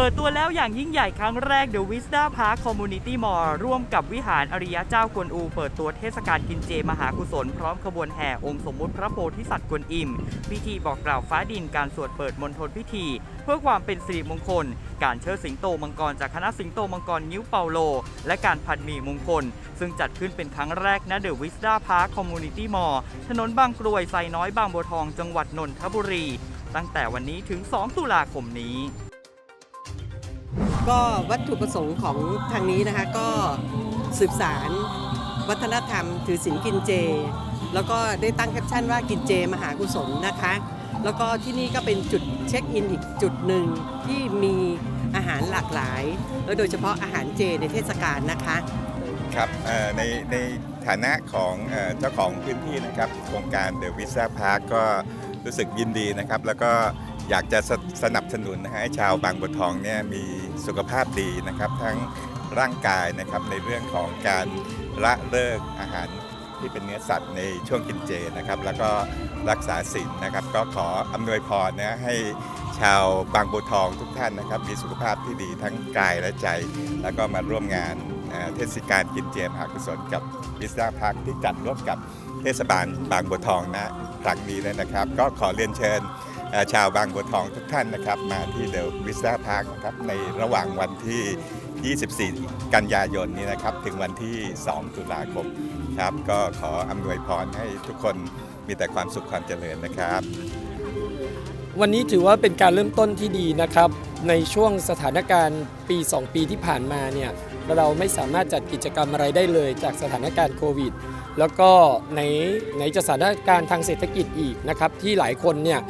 เปิดตัวแล้วอย่างยิ่งใหญ่ครั้งแรก The Vista Park Community Mall ร่วมกับวิหารอริยะเจ้ากวนอู เปิดตัวเทศกาลกินเจมหากุศล พร้อมขบวนแห่องค์สมมุติพระโพธิสัตว์กวนอิม พิธีบอกกล่าวฟ้าดินการสวดเปิดมณฑลพิธี เพื่อความเป็นสิริมงคล การเชิดสิงโตมังกรจากคณะสิงโตมังกรนิ้วเปาโล และการพันหมี่มงคล ซึ่งจัดขึ้นเป็นครั้งแรกณ The Vista Park Community Mall ถนนบางกรวยไซน้อยบางบัวทองจังหวัดนนทบุรี ตั้งแต่วันนี้ถึง 2 ตุลาคมนี้ ก็วัตถุประสงค์ของทางนี้นะคะก็สืบสารวัฒนธรรม ถือศีลกินเจ แล้วก็ได้ตั้งแคปชั่นว่ากินเจมหากุศลนะคะ แล้วก็ที่นี่ก็เป็นจุดเช็คอินอีกจุดหนึ่งที่มีอาหารหลากหลาย แล้วโดยเฉพาะอาหารเจในเทศกาลนะคะครับในในฐานะของเอ่อเจ้าของพื้นที่นะครับโครงการเดอะวิซ่าพาร์คก็รู้สึกยินดีนะครับ แล้วก็ อยากจะสสนับสนุนนะฮะให้ชาวบางบัวทองเนี่ยมีสุขภาพดีนะครับ ทั้งร่างกายนะครับในเรื่องของการละเลิกอาหารที่เป็นเนื้อสัตว์ในช่วงกินเจนะครับ แล้วก็รักษาศีลนะครับ ก็ขออำนวยพรนะให้ชาวบางบัวทองทุกท่านนะครับ มีสุขภาพที่ดีทั้งกายและใจ แล้วก็มาร่วมงานเทศกาลกินเจมหากุศลกับวิสตาพักที่จัดร่วมกับเทศบาลบางบัวทองนะครั้งนี้เลยนะครับ ก็ขอเรียนเชิญ ชาวบางบัวทองทุกท่านนะครับ มาที่เดอะวิสตาพักนะครับในระหว่างวันที่ 24 กันยายนนี้นะครับ ถึงวันที่ 2 ตุลาคมครับ ก็ขออำนวยพรให้ทุกคนมีแต่ความสุขความเจริญนะครับ วันนี้ถือว่าเป็นการเริ่มต้นที่ดีนะครับ ในช่วงสถานการณ์ปี 2 ปีที่ผ่านมาเนี่ยเราไม่สามารถจัดกิจกรรมอะไรได้เลยจากสถานการณ์โควิด แล้วก็ในในจะสถานการณ์ทางเศรษฐกิจอีกนะครับที่หลายคนเนี่ย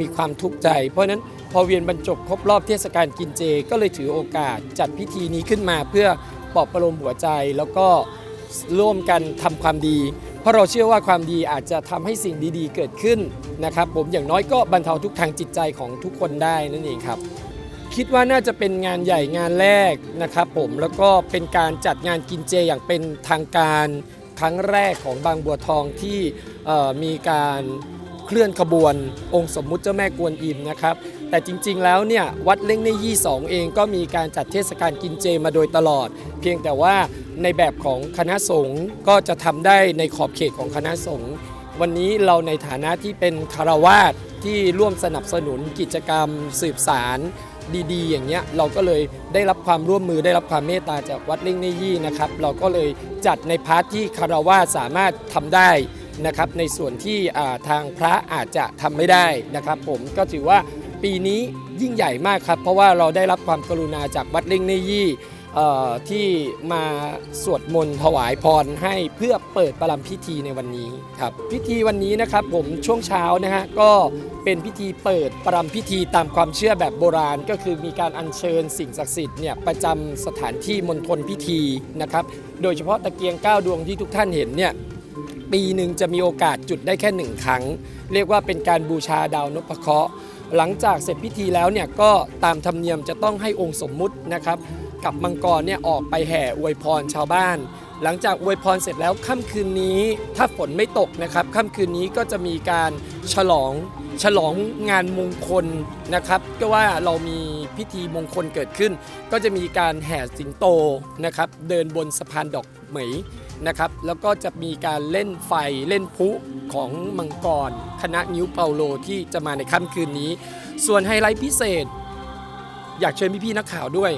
มีความทุกข์ใจ เพราะนั้นพอเวียนบรรจบครบรอบเทศกาลกินเจ ก็เลยถือโอกาสจัดพิธีนี้ขึ้นมาเพื่อปลอบประโลมหัวใจแล้วก็ร่วมกันทำความดี เพราะเราเชื่อว่าความดีอาจจะทำให้สิ่งดีๆ เกิดขึ้นนะครับ ผมอย่างน้อยก็บรรเทาทุกทางจิตใจของทุกคนได้นั่นเองครับ คิดว่าน่าจะเป็นงานใหญ่งานแรกนะครับ ผมแล้วก็เป็นการจัดงานกินเจอย่างเป็นทางการ ครั้งแรกของบางบัวทองที่มีการเคลื่อนขบวนองค์สมมุติเจ้าแม่กวนอิมนะครับ แต่จริงๆแล้วเนี่ยวัดเล่งในยี่สองเองก็มีการจัดเทศกาลกินเจมาโดยตลอด เพียงแต่ว่าในแบบของคณะสงฆ์ก็จะทำได้ในขอบเขตของคณะสงฆ์วันนี้เราในฐานะที่เป็นคารวาสที่ร่วมสนับสนุนกิจกรรมสืบสาร ดีๆ อย่างเงี้ยเราก็เลยได้รับความร่วมมือได้รับความเมตตาจากวัดเล่งเนยี่นะครับเราก็เลยจัดในพาร์ทที่คารวาสามารถทำได้นะครับในส่วนที่ทางพระอาจจะทำไม่ได้นะครับผมก็ถือว่าปีนี้ยิ่งใหญ่มากครับ เพราะว่าเราได้รับความกรุณาจากวัดเล่งเนยี่เอ่ ที่มาสวดมนต์ถวายพรให้เพื่อเปิดประลัมพิธีในวันนี้ครับพิธีวันนี้นะครับผมช่วงเช้านะฮะก็เป็นพิธีเปิดประลัมพิธีตามความเชื่อแบบโบราณ ก็คือมีการอัญเชิญสิ่งศักดิ์สิทธิ์เนี่ยประจำสถานที่มณฑลพิธีนะครับโดยเฉพาะตะเกียง9ดวงที่ทุกท่านเห็นเนี่ยปีหนึ่งจะมีโอกาสจุดได้แค่หนึ่งครั้ง เรียกว่าเป็นการบูชาดาวนพเคราะห์หลังจากเสร็จพิธีแล้วเนี่ยก็ตามธรรมเนียมจะต้องให้องค์สมมุตินะครับ กับมังกรเนี่ยออกไปแห่อวยพรชาวบ้าน หลังจากอวยพรเสร็จแล้วค่ำคืนนี้ ถ้าฝนไม่ตกนะครับค่ำคืนนี้ก็จะมีการฉลองฉลองงานมงคลนะครับก็ว่าเรามีพิธีมงคลเกิดขึ้น ก็จะมีการแห่สิงโตนะครับเดินบนสะพานดอกเหมยนะครับแล้วก็จะมีการเล่นไฟเล่นพุของมังกร คณะนิ้วเปาโลที่จะมาในค่ำคืนนี้ ส่วนไฮไลท์พิเศษ อยากเชิญพี่ๆนักข่าวด้วย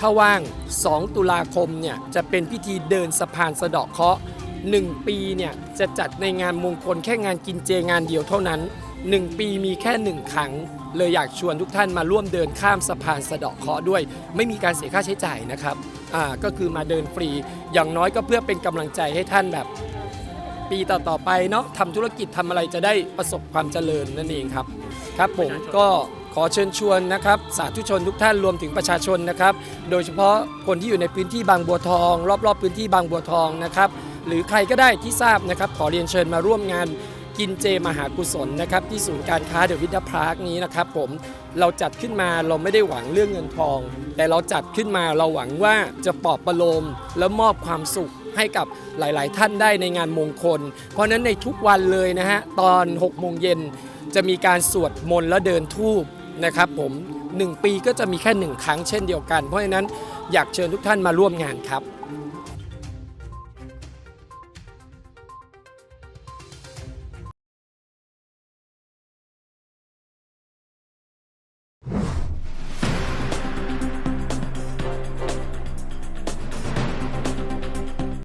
ถ้าว่าง 2 ตุลาคมเนี่ยจะเป็นพิธีเดินสะพานสะเดาะเคาะ 1 ปีเนี่ยจะจัดในงานมงคลแค่งานกินเจงานเดียวเท่านั้น 1 ปีมีแค่ 1 ครั้ง เลยอยากชวนทุกท่านมาร่วมเดินข้ามสะพานสะเดาะเคาะด้วย ไม่มีการเสียค่าใช้จ่ายนะครับอ่าก็คือมาเดินฟรี อย่างน้อยก็เพื่อเป็นกำลังใจให้ท่านแบบ ปีต่อๆไปเนาะทำธุรกิจทำอะไรจะได้ประสบความเจริญนั่นเองครับ ครับผมก็ ขอเชิญชวนนะครับสาธุชนทุกท่านรวมถึงประชาชนนะครับ โดยเฉพาะคนที่อยู่ในพื้นที่บางบัวทอง รอบๆพื้นที่บางบัวทองนะครับ หรือใครก็ได้ที่ทราบนะครับ ขอเรียนเชิญมาร่วมงานกินเจมหากุศลนะครับที่ศูนย์การค้าเดอะวิทยาพาร์คนี้นะครับผมเราจัดขึ้นมาเราไม่ได้หวังเรื่องเงินทอง แต่เราจัดขึ้นมาเราหวังว่าจะปลอบประโลมและมอบความสุขให้กับหลาย ๆ ท่านได้ในงานมงคล เพราะนั้นในทุกวันเลยนะฮะตอน6โมงเย็นจะมีการสวดมนต์และเดินทูบ นะครับผม 1 ปีก็จะมีแค่ 1 ครั้งเช่นเดียวกัน เพราะฉะนั้นอยากเชิญทุกท่านมาร่วมงานครับ